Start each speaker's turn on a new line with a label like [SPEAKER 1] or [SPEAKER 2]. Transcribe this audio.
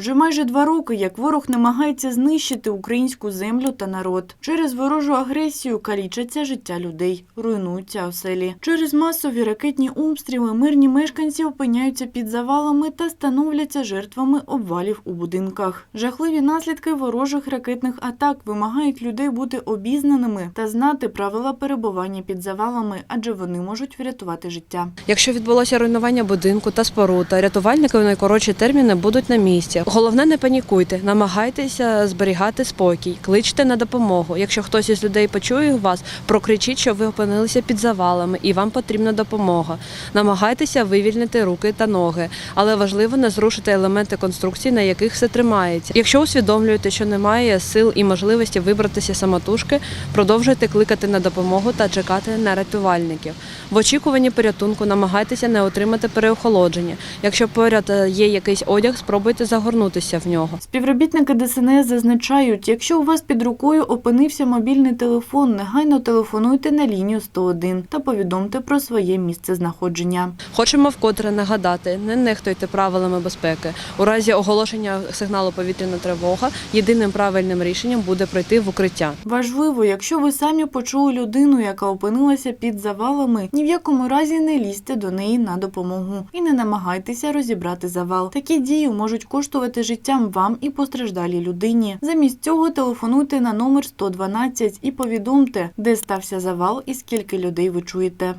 [SPEAKER 1] Вже майже два роки, як ворог намагається знищити українську землю та народ. Через ворожу агресію калічаться життя людей, руйнуються оселі. Через масові ракетні обстріли мирні мешканці опиняються під завалами та становляться жертвами обвалів у будинках. Жахливі наслідки ворожих ракетних атак вимагають людей бути обізнаними та знати правила перебування під завалами, адже вони можуть врятувати життя.
[SPEAKER 2] Якщо відбулося руйнування будинку та споруд, рятувальники в найкоротші терміни будуть на місці. Головне, не панікуйте, намагайтеся зберігати спокій, кличте на допомогу. Якщо хтось із людей почує вас, прокричіть, що ви опинилися під завалами і вам потрібна допомога. Намагайтеся вивільнити руки та ноги, але важливо не зрушити елементи конструкції, на яких все тримається. Якщо усвідомлюєте, що немає сил і можливості вибратися самотужки, продовжуйте кликати на допомогу та чекати на рятувальників. В очікуванні порятунку намагайтеся не отримати переохолодження. Якщо поряд е, є якийсь одяг, спробуйте загорнутися в нього.
[SPEAKER 1] Співробітники ДСНС зазначають, якщо у вас під рукою опинився мобільний телефон, негайно телефонуйте на лінію 101 та повідомте про своє місце знаходження.
[SPEAKER 2] Хочемо вкотре нагадати, не нехтуйте правилами безпеки. У разі оголошення сигналу повітряна тривога єдиним правильним рішенням буде пройти в укриття.
[SPEAKER 1] Важливо, якщо ви самі почули людину, яка опинилася під завалами, ні в якому разі не лізьте до неї на допомогу і не намагайтеся розібрати завал. Такі дії можуть коштувати життям вам і постраждалій людині. Замість цього телефонуйте на номер 112 і повідомте, де стався завал і скільки людей ви чуєте.